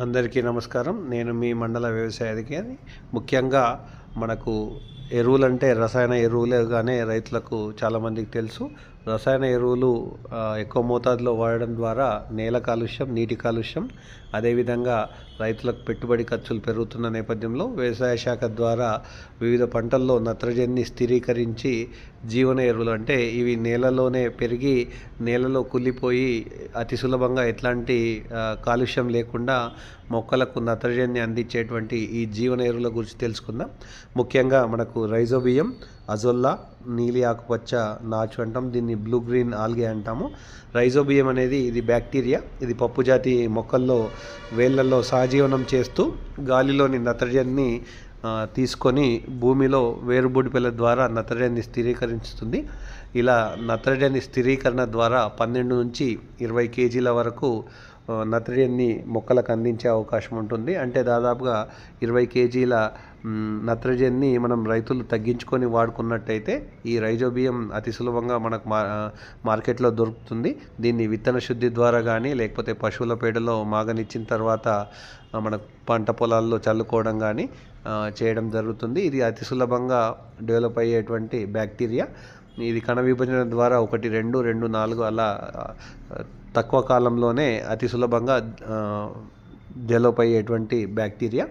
అందరికీ నమస్కారం. నేను మీ మండల వ్యవసాయ అధికారి ముఖ్యంగా మనకు ఎరువులంటే రసాయన ఎరువులుగానే రైతులకు చాలామందికి తెలుసు. రసాయన ఎరువులు ఎక్కువ మోతాదులో వాడడం ద్వారా నేల కాలుష్యం నీటి కాలుష్యం అదేవిధంగా రైతులకు పెట్టుబడి ఖర్చులు పెరుగుతున్న నేపథ్యంలో వ్యవసాయ శాఖ ద్వారా వివిధ పంటల్లో నత్రజనిని స్థిరీకరించి జీవన ఎరువులు అంటే ఇవి నేలలోనే పెరిగి నేలలో కుళ్ళిపోయి అతి సులభంగా ఎట్లాంటి కాలుష్యం లేకుండా మొక్కలకు నత్రజనిని అందించేటువంటి ఈ జీవన ఎరువుల గురించి తెలుసుకుందాం. ముఖ్యంగా మనకు రైజోబియం అజొల్లా నీలి ఆకుపచ్చ నాచు అంటాం దీన్ని బ్లూ గ్రీన్ ఆల్గే అంటాము. రైజోబియం అనేది ఇది బ్యాక్టీరియా ఇది పప్పు జాతి మొక్కల్లో వేళ్ళలో సహజీవనం చేస్తూ గాలిలోని నత్రజన్ని తీసుకొని భూమిలో వేరుబుడిపెల ద్వారా నత్రజని స్థిరీకరిస్తుంది. ఇలా నత్రజని స్థిరీకరణ ద్వారా పన్నెండు నుంచి ఇరవై కేజీల వరకు నత్రజనిని మొక్కలకు అందించే అవకాశం ఉంటుంది. అంటే దాదాపుగా ఇరవై కేజీల నత్రజన్ని నత్రజనిని మనం రైతులు తగ్గించుకొని వాడుకున్నట్టయితే ఈ రైజోబియం అతి సులభంగా మనకు మా మార్కెట్లో దొరుకుతుంది. దీన్ని విత్తన శుద్ధి ద్వారా కానీ లేకపోతే పశువుల పేడలో మాగనిచ్చిన తర్వాత మన పంట పొలాల్లో చల్లుకోవడం కానీ చేయడం జరుగుతుంది. ఇది అతి సులభంగా డెవలప్ అయ్యేటువంటి బ్యాక్టీరియా. ఇది కణ విభజన ద్వారా ఒకటి రెండు రెండు నాలుగు అలా తక్కువ కాలంలోనే అతి సులభంగా ఆ, డెవలప్ అయ్యేటువంటి బ్యాక్టీరియా.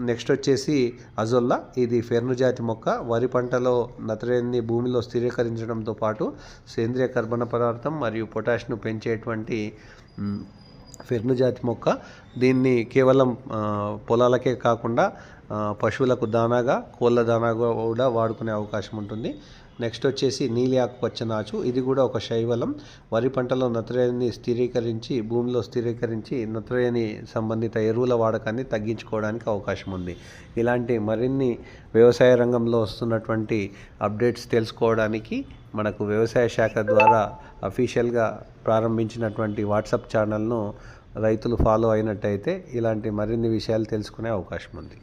నెక్స్ట్ వచ్చేసి అజొల్లా. ఇది ఫెర్ను జాతి మొక్క. వరి పంటలో నత్రజని భూమిలో స్థిరీకరించడంతో పాటు సేంద్రియ కర్బన పదార్థం మరియు పొటాష్ను పెంచేటువంటి ఫెర్ను జాతి మొక్క. దీన్ని కేవలం పొలాలకే కాకుండా పశువులకు దానాగా కోళ్ళ దానాగా కూడా వాడుకునే అవకాశం ఉంటుంది. నెక్స్ట్ వచ్చేసి నీలి ఆకుపచ్చ నాచు. ఇది కూడా ఒక శైవలం. వరి పంటలో నత్రజనిని స్థిరీకరించి భూమిలో స్థిరీకరించి నత్రజని సంబంధిత ఎరువుల వాడకాన్ని తగ్గించుకోవడానికి అవకాశం ఉంది. ఇలాంటి మరిన్ని వ్యవసాయ రంగంలో వస్తున్నటువంటి అప్డేట్స్ తెలుసుకోవడానికి మనకు వ్యవసాయ శాఖ ద్వారా అఫీషియల్గా ప్రారంభించినటువంటి వాట్సాప్ ఛానల్ను రైతులు ఫాలో అయినట్టయితే ఇలాంటి మరిన్ని విషయాలు తెలుసుకునే అవకాశం ఉంది.